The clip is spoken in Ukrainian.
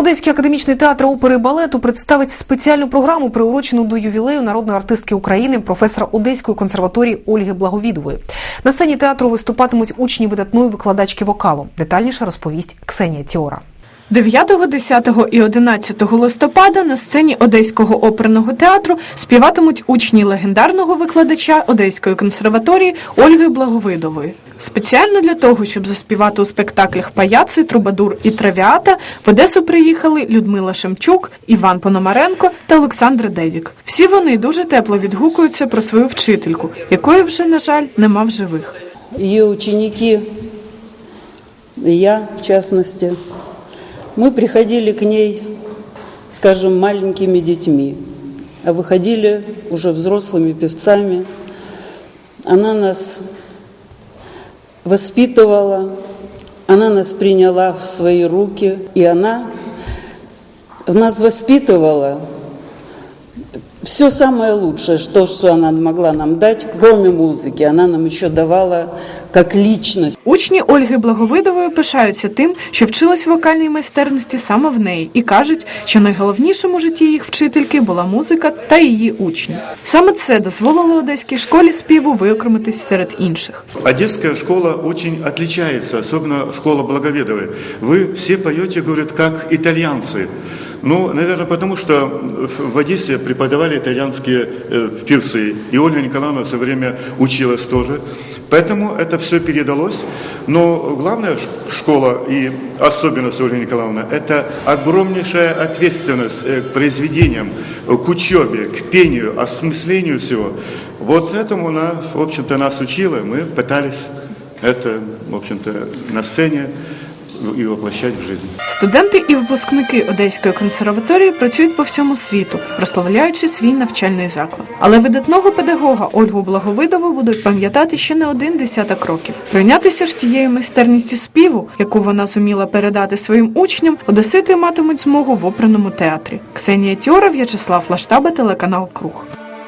Одеський академічний театр опери і балету представить спеціальну програму, приурочену до ювілею народної артистки України, професора Одеської консерваторії Ольги Благовідової. На сцені театру виступатимуть учні видатної викладачки вокалу. Детальніше розповість Ксенія Тіора. 9, 10 і 11 листопада на сцені Одеського оперного театру співатимуть учні легендарного викладача Одеської консерваторії Ольги Благовидової. Спеціально для того, щоб заспівати у спектаклях Паяци, Трубадур і Травіата, в Одесу приїхали Людмила Шемчук, Іван Пономаренко та Олександр Дедік. Всі вони дуже тепло відгукуються про свою вчительку, якої вже, на жаль, нема в живих. ее ученики, я в частности, мы приходили к ней, скажем, маленькими детьми, а выходили уже взрослыми певцами. Она нас воспитывала, она нас приняла в свои руки, и она в нас воспитывала все самое лучшее, что, что она могла нам дать, кроме музыки, она нам еще давала как личность. Учні Ольги Благовидової пишаються тим, що вчились вокальній майстерності саме в неї, і кажуть, що найголовнішим у житті їх вчительки була музика та її учні. Саме це дозволило одеській школі співу виокремитись серед інших. Одесская школа очень отличается, особенно школа Благоведовой. Вы все поете, говорят, как итальянцы. Ну, наверное, потому что в Одессе преподавали итальянские э, певцы, и Ольга Николаевна все время училась тоже. Поэтому это все передалось. Но главная школа и особенность Ольги Николаевны – это огромнейшая ответственность э, к произведениям, к учебе, к пению, осмыслению всего. Вот этому она, в общем-то, нас учила. Мы пытались это, в общем-то, на сцене и воплощать в жизнь. Студенти і випускники Одеської консерваторії працюють по всьому світу, прославляючи свій навчальний заклад. Але видатного педагога Ольгу Благовидову будуть пам'ятати ще не один десяток років. Прийнятися ж тією майстерністю співу, яку вона зуміла передати своїм учням, одесити матимуть змогу в оперному театрі. Ксенія Тіора, В'ячеслав Лаштаба, телеканал Круг.